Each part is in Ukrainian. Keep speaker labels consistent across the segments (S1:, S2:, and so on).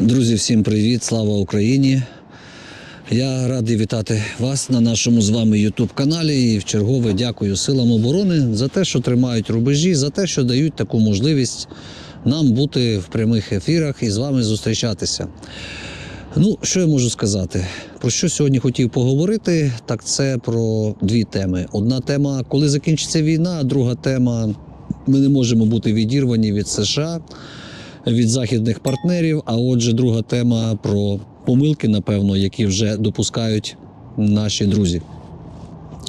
S1: Друзі, всім привіт! Слава Україні! Я радий вітати вас на нашому з вами youtube каналі і в чергове дякую силам оборони за те, що тримають рубежі, за те, що дають таку можливість нам бути в прямих ефірах і з вами зустрічатися. Ну, що я можу сказати? Про що сьогодні хотів поговорити? Так це про дві теми. Одна тема, коли закінчиться війна, а друга тема ми не можемо бути відірвані від США, від західних партнерів. А отже, друга тема про помилки, напевно, які вже допускають наші друзі.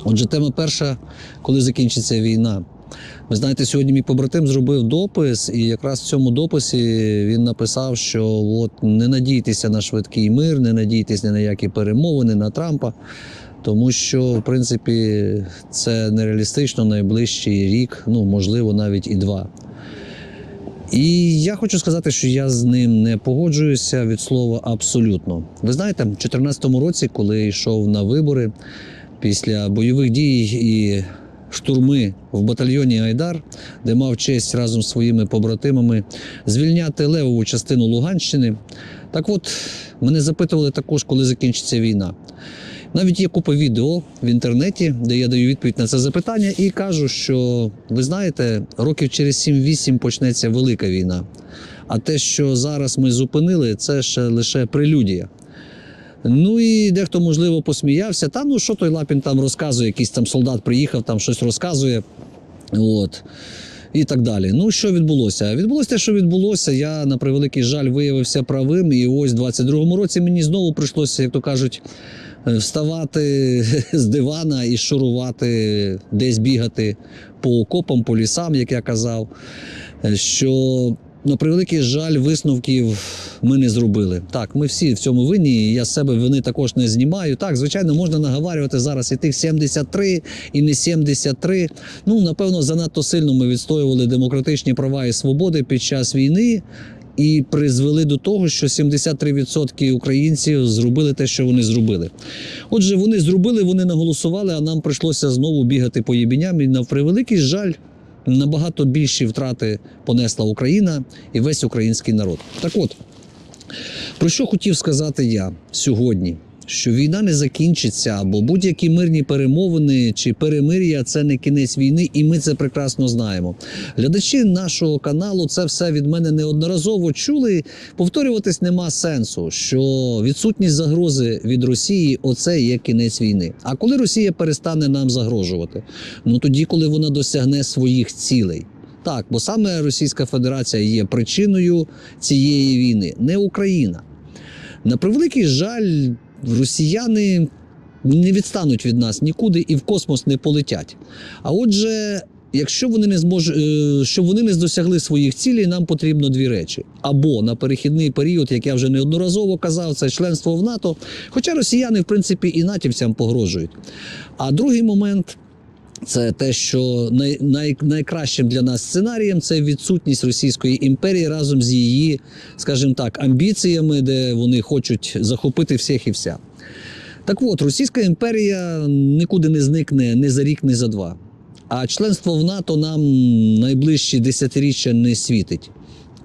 S1: Отже, тема перша, коли закінчиться війна. Ви знаєте, сьогодні мій побратим зробив допис, і якраз в цьому дописі він написав, що от не надійтеся на швидкий мир, не надійтесь ні на які перемовини на Трампа, тому що, в принципі, це нереалістично найближчий рік, ну можливо, навіть і два. І я хочу сказати, що я з ним не погоджуюся від слова абсолютно. Ви знаєте, в 2014 році, коли йшов на вибори після бойових дій і штурми в батальйоні Айдар, де мав честь разом з своїми побратимами звільняти левову частину Луганщини. Так от мене запитували також, коли закінчиться війна. Навіть є купа відео в інтернеті, де я даю відповідь на це запитання, і кажу, що ви знаєте, років через 7-8 почнеться велика війна. А те, що зараз ми зупинили, це ще лише прелюдія. Ну і дехто, можливо, посміявся. Та ну що той Лапін там розказує, якийсь там солдат приїхав, там щось розказує. От. І так далі. Ну, що відбулося? Відбулося те, що відбулося. Я на превеликий жаль виявився правим. І ось в 22-му році мені знову прийшлося, як то кажуть, вставати з дивана і шурувати, десь бігати по окопам, по лісам, як я казав. Е, Що на превеликий жаль, висновків ми не зробили. Так, ми всі в цьому винні. і Я себе вини також не знімаю. Так, звичайно, можна наговарювати зараз і тих 73, і не 73. Ну, напевно, занадто сильно ми відстоювали демократичні права і свободи під час війни. І призвели до того, що 73% українців зробили те, що вони зробили. Отже, вони зробили, вони наголосували, а нам прийшлося знову бігати по єбіням. І на превеликий жаль, набагато більші втрати понесла Україна і весь український народ. Так от, про що хотів сказати я сьогодні? Що війна не закінчиться, або будь-які мирні перемовини чи перемир'я це не кінець війни, і ми це прекрасно знаємо. Глядачі нашого каналу це все від мене неодноразово чули. Повторюватись нема сенсу, що відсутність загрози від Росії оце є кінець війни. А коли Росія перестане нам загрожувати? Ну тоді, коли вона досягне своїх цілей. Так, бо саме Російська Федерація є причиною цієї війни, не Україна. На превеликий жаль, росіяни не відстануть від нас нікуди і в космос не полетять. А отже, якщо вони не зможуть, щоб вони не досягли своїх цілей, нам потрібно дві речі: або на перехідний період, як я вже неодноразово казав, це членство в НАТО. Хоча росіяни, в принципі, і натівцям погрожують. А другий момент. Це те, що най, най, найкращим для нас сценарієм це відсутність Російської імперії разом з її, скажімо так, амбіціями, де вони хочуть захопити всіх і вся. Так от, Російська імперія нікуди не зникне ні за рік, ні за два. А членство в НАТО нам найближчі десятиріччя не світить.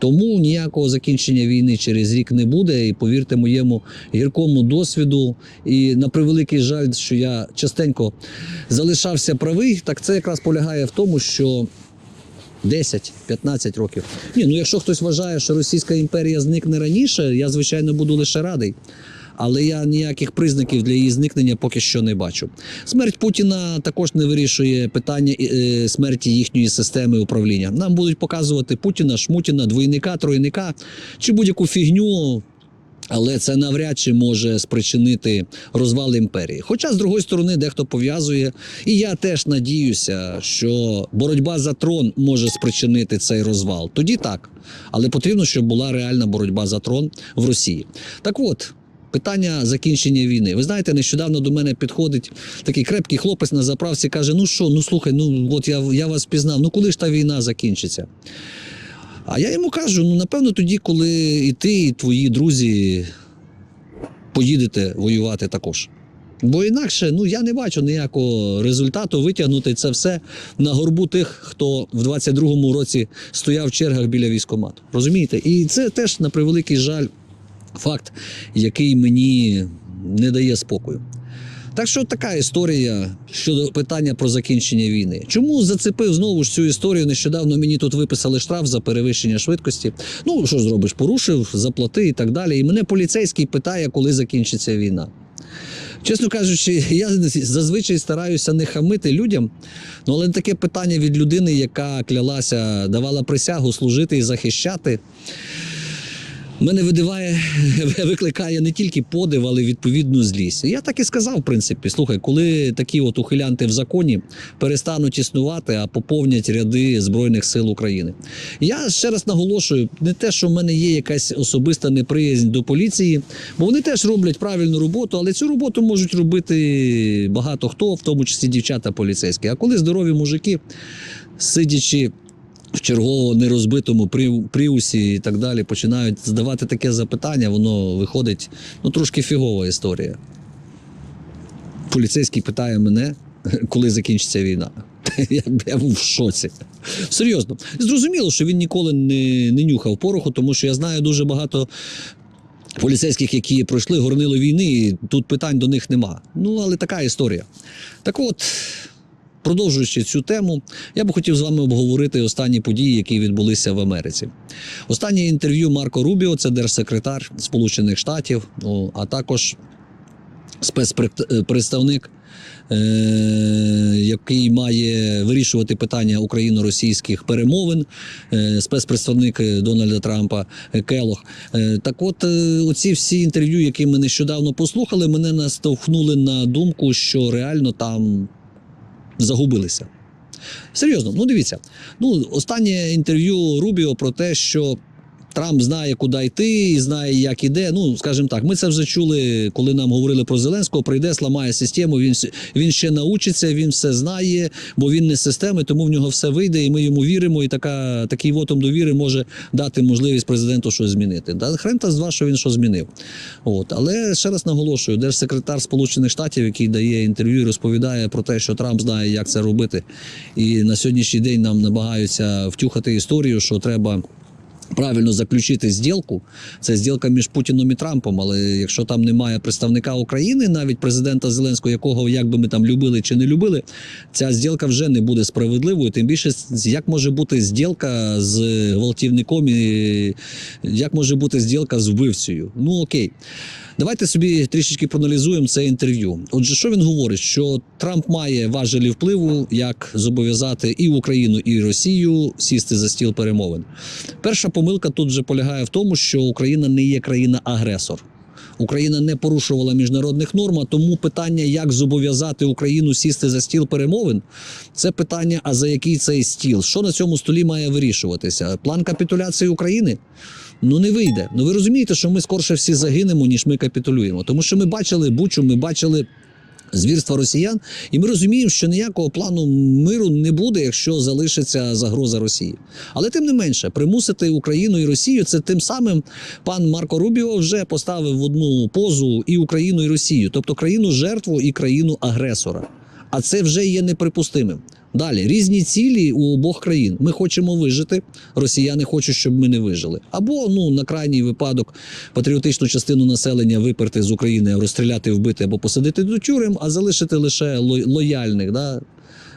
S1: Тому ніякого закінчення війни через рік не буде. І повірте моєму гіркому досвіду. І на превеликий жаль, що я частенько залишався правий, так це якраз полягає в тому, що 10-15 років. Ні, ну якщо хтось вважає, що Російська імперія зникне раніше, я звичайно буду лише радий. Але я ніяких признаків для її зникнення поки що не бачу. Смерть Путіна також не вирішує питання е, смерті їхньої системи управління. Нам будуть показувати Путіна, Шмутіна, двойника, тройника чи будь-яку фігню. Але це навряд чи може спричинити розвал імперії. Хоча, з другої сторони, дехто пов'язує, і я теж надіюся, що боротьба за трон може спричинити цей розвал. Тоді так. Але потрібно, щоб була реальна боротьба за трон в Росії. Так от. Питання закінчення війни. Ви знаєте, нещодавно до мене підходить такий крепкий хлопець на заправці, каже: Ну що, ну слухай, ну от я, я вас пізнав, ну коли ж та війна закінчиться? А я йому кажу: ну напевно, тоді, коли і ти, і твої друзі поїдете воювати також. Бо інакше ну я не бачу ніякого результату витягнути це все на горбу тих, хто в 22-му році стояв в чергах біля військкомату. Розумієте? І це теж на превеликий жаль факт, який мені не дає спокою. Так що така історія щодо питання про закінчення війни. Чому зацепив знову ж цю історію? Нещодавно мені тут виписали штраф за перевищення швидкості. Ну що зробиш, порушив, заплати і так далі. І мене поліцейський питає, коли закінчиться війна. Чесно кажучи, я зазвичай стараюся не хамити людям, ну але таке питання від людини, яка клялася, давала присягу служити і захищати. Мене видиває, викликає не тільки подив, але й відповідну злість. Я так і сказав, в принципі, слухай, коли такі от ухилянти в законі перестануть існувати, а поповнять ряди Збройних сил України. Я ще раз наголошую, не те, що в мене є якась особиста неприязнь до поліції, бо вони теж роблять правильну роботу, але цю роботу можуть робити багато хто, в тому числі дівчата поліцейські. А коли здорові мужики, сидячи в чергово нерозбитому прі- пріусі і так далі починають задавати таке запитання, воно виходить ну трошки фігова історія. Поліцейський питає мене, коли закінчиться війна. Я, я був в шоці. Серйозно. Зрозуміло, що він ніколи не, не нюхав пороху, тому що я знаю дуже багато поліцейських, які пройшли горнило війни, і тут питань до них нема. Ну, але така історія. Так от, продовжуючи цю тему, я би хотів з вами обговорити останні події, які відбулися в Америці. Останнє інтерв'ю Марко Рубіо, це держсекретар Сполучених Штатів, а також спецпредставник, е, який має вирішувати питання україно-російських перемовин, е, спецпредставник е, Дональда Трампа е, Келох. Е, Так от, е, оці всі інтерв'ю, які ми нещодавно послухали, мене наштовхнули на думку, що реально там загубилися. Серйозно, ну дивіться. Ну, останнє інтерв'ю Рубіо про те, що Трамп знає, куди йти, і знає, як іде. Ну, скажімо так, ми це вже чули, коли нам говорили про Зеленського. Прийде, сламає систему. Він він ще научиться, він все знає, бо він не системи, тому в нього все вийде, і ми йому віримо. І така такий вотом довіри може дати можливість президенту щось змінити. Да, хрен та з два, що він що змінив. От, але ще раз наголошую, держсекретар Сполучених Штатів, який дає інтерв'ю, розповідає про те, що Трамп знає, як це робити. І на сьогоднішній день нам намагаються втюхати історію, що треба. Правильно заключити зділку. Це зділка між Путіном і Трампом. Але якщо там немає представника України, навіть президента Зеленського, якого як би ми там любили чи не любили, ця зділка вже не буде справедливою. Тим більше, як може бути зділка з гвалтівником і як може бути зділка з вбивцею? Ну окей. Давайте собі трішечки проаналізуємо це інтерв'ю. Отже, що він говорить? Що Трамп має важелі впливу, як зобов'язати і Україну, і Росію сісти за стіл перемовин. Перша помилка тут вже полягає в тому, що Україна не є країна-агресор. Україна не порушувала міжнародних норм, а тому питання, як зобов'язати Україну сісти за стіл перемовин, це питання, а за який цей стіл? Що на цьому столі має вирішуватися? План капітуляції України? Ну не вийде. Ну ви розумієте, що ми скорше всі загинемо, ніж ми капітулюємо. Тому що ми бачили Бучу, ми бачили. Звірства росіян, і ми розуміємо, що ніякого плану миру не буде, якщо залишиться загроза Росії. Але тим не менше, примусити Україну і Росію це тим самим пан Марко Рубіо вже поставив в одну позу і Україну, і Росію, тобто країну жертву і країну агресора. А це вже є неприпустимим. Далі різні цілі у обох країн. Ми хочемо вижити, росіяни хочуть, щоб ми не вижили. Або ну на крайній випадок патріотичну частину населення виперти з України, розстріляти, вбити або посадити до тюрем, а залишити лише ло- лояльних. Да?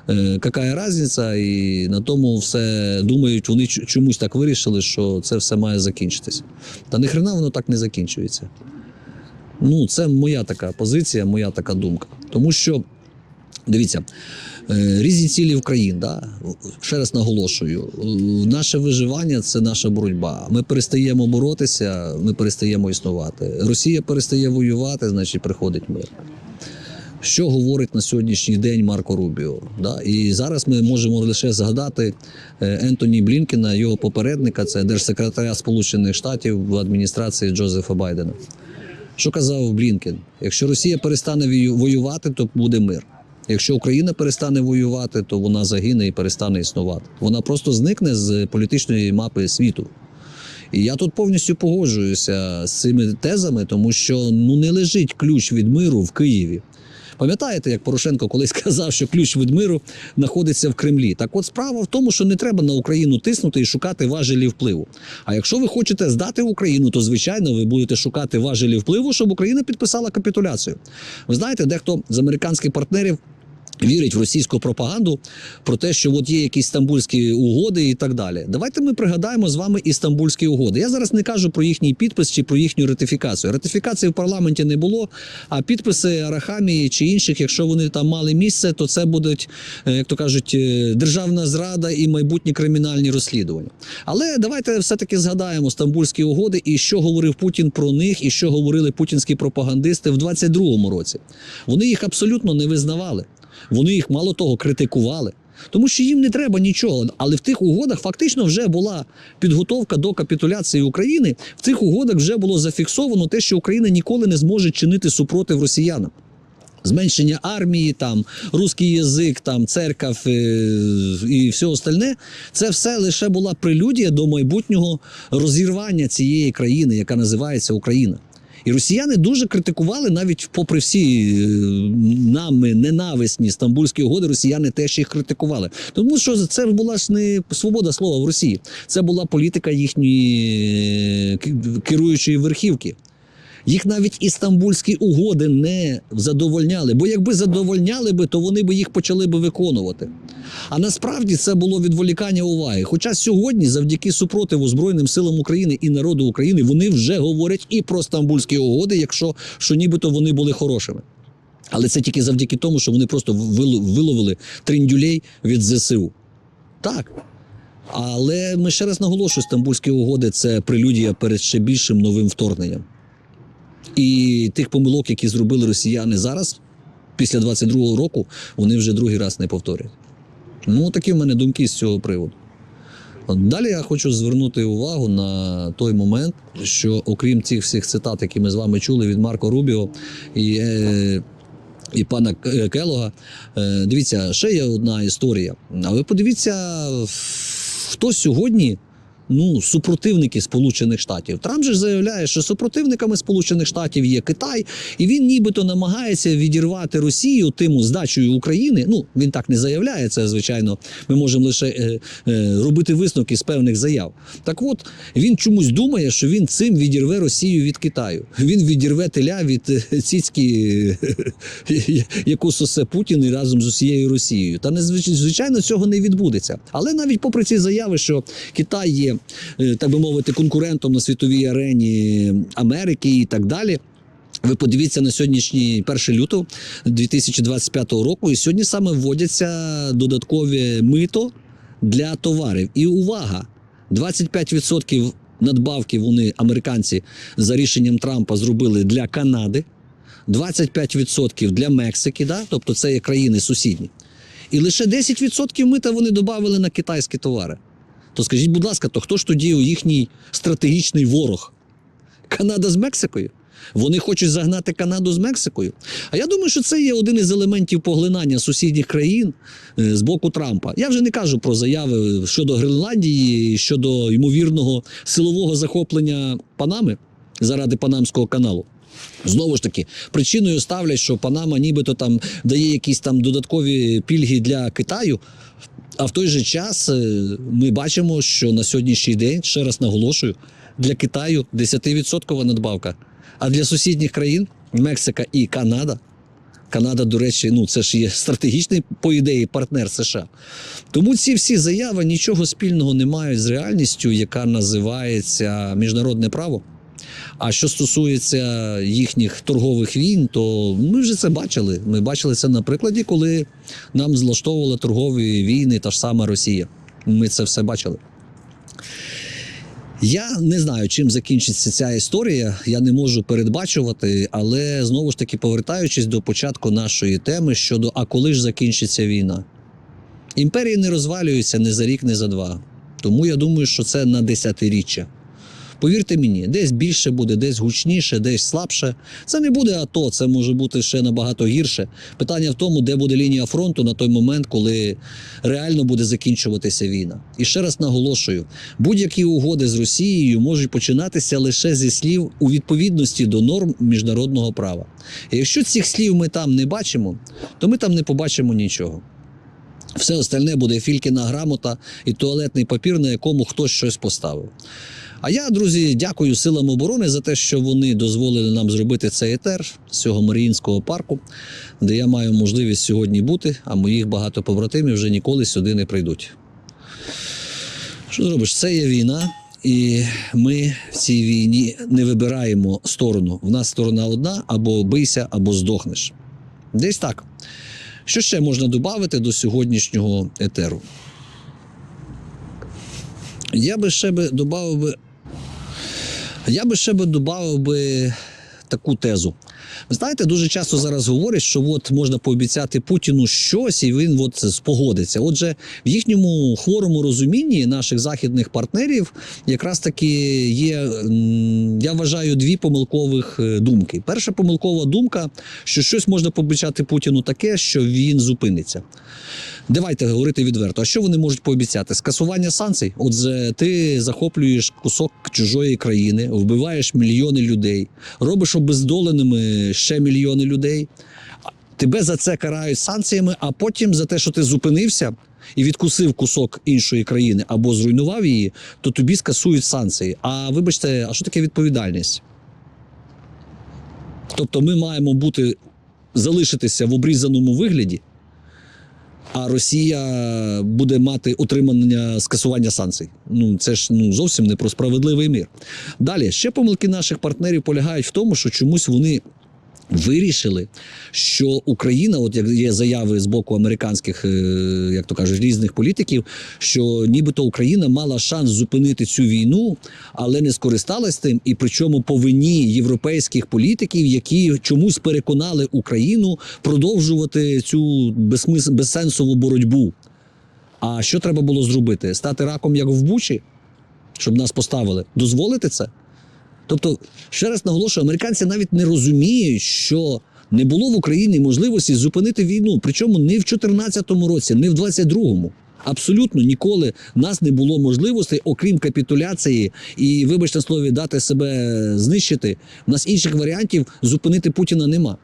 S1: Е, Какая різниця? І на тому все думають, вони чомусь так вирішили, що це все має закінчитися. Та ніхрена воно так не закінчується. Ну, це моя така позиція, моя така думка. Тому що, дивіться, е, різні цілі в країн, да? ще раз наголошую, е, наше виживання це наша боротьба. Ми перестаємо боротися, ми перестаємо існувати. Росія перестає воювати, значить приходить мир. Що говорить на сьогоднішній день Марко Рубіо? Да? І зараз ми можемо лише згадати е, Ентоні Блінкена, його попередника, це держсекретаря Сполучених Штатів в адміністрації Джозефа Байдена. Що казав Блінкен? Якщо Росія перестане воювати, то буде мир. Якщо Україна перестане воювати, то вона загине і перестане існувати. Вона просто зникне з політичної мапи світу. І я тут повністю погоджуюся з цими тезами, тому що ну не лежить ключ від миру в Києві. Пам'ятаєте, як Порошенко колись казав, що ключ від миру знаходиться в Кремлі? Так от справа в тому, що не треба на Україну тиснути і шукати важелі впливу. А якщо ви хочете здати Україну, то звичайно ви будете шукати важелі впливу, щоб Україна підписала капітуляцію. Ви знаєте, дехто з американських партнерів. Вірить в російську пропаганду про те, що от є якісь стамбульські угоди і так далі. Давайте ми пригадаємо з вами і стамбульські угоди. Я зараз не кажу про їхній підпис чи про їхню ратифікацію. Ратифікації в парламенті не було. А підписи Арахамії чи інших, якщо вони там мали місце, то це будуть, е, як то кажуть, е, державна зрада і майбутні кримінальні розслідування. Але давайте все-таки згадаємо стамбульські угоди і що говорив Путін про них, і що говорили путінські пропагандисти в 22-му році. Вони їх абсолютно не визнавали. Вони їх мало того критикували. Тому що їм не треба нічого. Але в тих угодах фактично вже була підготовка до капітуляції України. В цих угодах вже було зафіксовано те, що Україна ніколи не зможе чинити супротив росіянам. Зменшення армії, там русський язик, там церкав е, і все остальне, це все лише була прелюдія до майбутнього розірвання цієї країни, яка називається Україна. І росіяни дуже критикували, навіть попри всі е, нами ненависні стамбульські угоди, росіяни теж їх критикували. Тому що це була ж не свобода слова в Росії, це була політика їхньої е, керуючої верхівки. Їх навіть і стамбульські угоди не задовольняли, бо якби задовольняли би, то вони би їх почали би виконувати. А насправді це було відволікання уваги. Хоча сьогодні, завдяки супротиву Збройним силам України і народу України, вони вже говорять і про стамбульські угоди, якщо що нібито вони були хорошими. Але це тільки завдяки тому, що вони просто виловили триндюлей від ЗСУ. Так. Але ми ще раз наголошую, стамбульські угоди це прелюдія перед ще більшим новим вторгненням. І тих помилок, які зробили росіяни зараз, після 22-го року, вони вже другий раз не повторять. Ну, такі в мене думки з цього приводу. Далі я хочу звернути увагу на той момент, що окрім цих всіх цитат, які ми з вами чули від Марко Рубіо і, і пана К- Келога, е, дивіться, ще є одна історія. А ви подивіться, хто сьогодні ну, супротивники Сполучених Штатів. Трамп же заявляє, що супротивниками Сполучених Штатів є Китай, і він нібито намагається відірвати Росію тим здачею України. Ну він так не заявляє це, звичайно. Ми можемо лише е, е, робити висновки з певних заяв. Так от він чомусь думає, що він цим відірве Росію від Китаю. Він відірве теля від е, е, яку сосе Путін і разом з усією Росією. Та не звичайно цього не відбудеться. Але навіть попри ці заяви, що Китай є, е, так би мовити, конкурентом на світовій арені Америки і так далі. Ви подивіться на сьогоднішній 1 лютого 2025 року, і сьогодні саме вводяться додаткові мито для товарів. І увага! 25% надбавки вони американці за рішенням Трампа зробили для Канади, 25% для Мексики, да? тобто це є країни сусідні. І лише 10% мита вони додали на китайські товари. То скажіть, будь ласка, то хто ж тоді їхній стратегічний ворог? Канада з Мексикою? Вони хочуть загнати Канаду з Мексикою. А я думаю, що це є один із елементів поглинання сусідніх країн е, з боку Трампа. Я вже не кажу про заяви щодо Гренландії, щодо ймовірного силового захоплення Панами заради Панамського каналу. Знову ж таки, причиною ставлять, що Панама нібито там дає якісь там додаткові пільги для Китаю. А в той же час е, ми бачимо, що на сьогоднішній день, ще раз наголошую, для Китаю 10% надбавка. А для сусідніх країн Мексика і Канада. Канада, до речі, ну це ж є стратегічний, по ідеї, партнер США. Тому ці всі заяви нічого спільного не мають з реальністю, яка називається міжнародне право. А що стосується їхніх торгових війн, то ми вже це бачили. Ми бачили це на прикладі, коли нам злаштовували торгові війни та ж сама Росія. Ми це все бачили. Я не знаю, чим закінчиться ця історія. Я не можу передбачувати, але знову ж таки, повертаючись до початку нашої теми щодо а коли ж закінчиться війна. Імперії не розвалюються не за рік, не за два. Тому я думаю, що це на десятиріччя. Повірте мені, десь більше буде, десь гучніше, десь слабше. Це не буде АТО, це може бути ще набагато гірше. Питання в тому, де буде лінія фронту на той момент, коли реально буде закінчуватися війна. І ще раз наголошую: будь-які угоди з Росією можуть починатися лише зі слів у відповідності до норм міжнародного права. І якщо цих слів ми там не бачимо, то ми там не побачимо нічого. Все остальне буде фількіна грамота і туалетний папір, на якому хтось щось поставив. А я, друзі, дякую силам оборони за те, що вони дозволили нам зробити цей етер з цього Маріїнського парку, де я маю можливість сьогодні бути, а моїх багато побратимів вже ніколи сюди не прийдуть. Що зробиш? Це є війна, і ми в цій війні не вибираємо сторону. В нас сторона одна: або бийся, або здохнеш. Десь так. Що ще можна додати до сьогоднішнього етеру? Я би ще би додав би. Я би ще би додав би таку тезу. Ви знаєте, дуже часто зараз говорять, що от можна пообіцяти Путіну щось, і він от спогодиться. Отже, в їхньому хворому розумінні наших західних партнерів якраз таки є, я вважаю, дві помилкових е, думки. Перша помилкова думка, що щось можна пообіцяти Путіну таке, що він зупиниться. Давайте говорити відверто. А що вони можуть пообіцяти? Скасування санкцій? Отже, ти захоплюєш кусок чужої країни, вбиваєш мільйони людей, робиш обездоленими ще мільйони людей. Тебе за це карають санкціями, а потім за те, що ти зупинився і відкусив кусок іншої країни або зруйнував її, то тобі скасують санкції. А вибачте, а що таке відповідальність? Тобто ми маємо бути залишитися в обрізаному вигляді а Росія буде мати отримання скасування санкцій. Ну це ж ну зовсім не про справедливий мір. Далі ще помилки наших партнерів полягають в тому, що чомусь вони. Вирішили, що Україна, от як є заяви з боку американських, е, як то кажуть, різних політиків, що нібито Україна мала шанс зупинити цю війну, але не скористалась тим, і причому по вині європейських політиків, які чомусь переконали Україну продовжувати цю безсмис... безсенсову боротьбу. А що треба було зробити? Стати раком, як в Бучі, щоб нас поставили? Дозволити це? Тобто, ще раз наголошую, американці навіть не розуміють, що не було в Україні можливості зупинити війну. Причому не в 2014 році, не в 22-му. Абсолютно ніколи в нас не було можливостей, окрім капітуляції і, вибачте слові, дати себе знищити. У нас інших варіантів зупинити Путіна нема.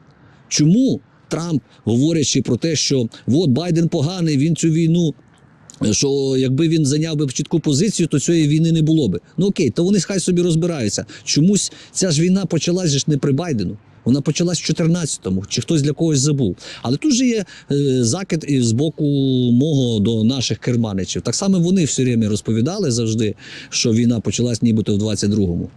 S1: Чому Трамп, говорячи про те, що от Байден поганий, він цю війну що якби він зайняв би чітку позицію, то цієї війни не було би. Ну окей, то вони хай собі розбираються. Чомусь ця ж війна почалась ж не при Байдену. Вона почалась в 14-му, чи хтось для когось забув. Але тут же є е, закид і з боку мого до наших керманичів. Так само вони все время розповідали завжди, що війна почалась нібито в 22-му.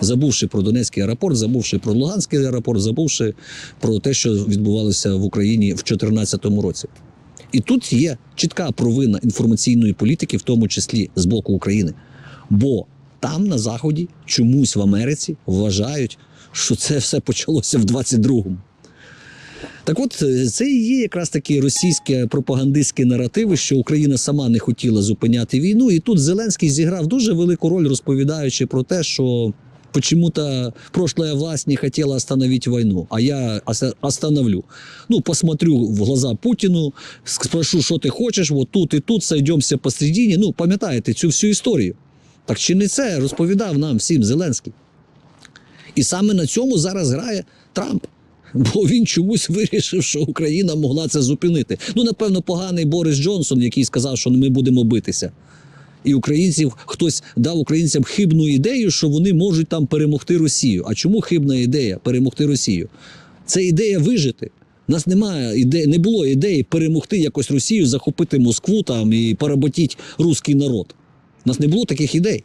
S1: Забувши про Донецький аеропорт, забувши про Луганський аеропорт, забувши про те, що відбувалося в Україні в 2014 році. І тут є чітка провина інформаційної політики, в тому числі з боку України. Бо там на Заході чомусь в Америці вважають, що це все почалося в 22-му. Так от, е, це і є якраз такі російські пропагандистські наративи, що Україна сама не хотіла зупиняти війну. І тут Зеленський зіграв дуже велику роль, розповідаючи про те, що почему-то прошлая власть не хотела остановить войну, а я остановлю. Ну, посмотрю в глаза Путину, спрошу, що ти хочеш, вот тут і тут сойдемося посередині. Ну, пам'ятаєте цю всю історію. Так чи не це розповідав нам всім Зеленський? І саме на цьому зараз грає Трамп. Бо він чомусь вирішив, що Україна могла це зупинити. Ну, напевно, поганий Борис Джонсон, який сказав, що ми будемо битися. І українців хтось дав українцям хибну ідею, що вони можуть там перемогти Росію. А чому хибна ідея перемогти Росію? Це ідея вижити. У нас немає ідеї, не було ідеї перемогти якось Росію, захопити Москву там і поработіть руський народ. У нас не було таких ідей.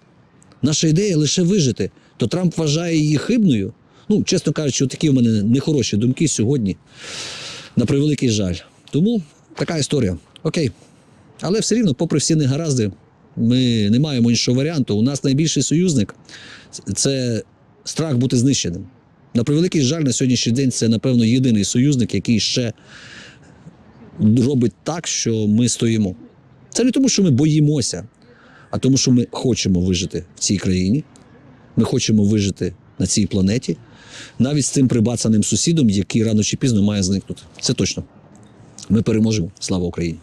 S1: Наша ідея лише вижити. То Трамп вважає її хибною. Ну, чесно кажучи, такі в мене нехороші думки сьогодні. На превеликий жаль. Тому така історія. Окей. Але все рівно, попри всі негаразди, ми не маємо іншого варіанту. У нас найбільший союзник це страх бути знищеним. На превеликий жаль, на сьогоднішній день це, напевно, єдиний союзник, який ще робить так, що ми стоїмо. Це не тому, що ми боїмося, а тому, що ми хочемо вижити в цій країні. Ми хочемо вижити на цій планеті, навіть з цим прибацаним сусідом, який рано чи пізно має зникнути. Це точно. Ми переможемо. Слава Україні!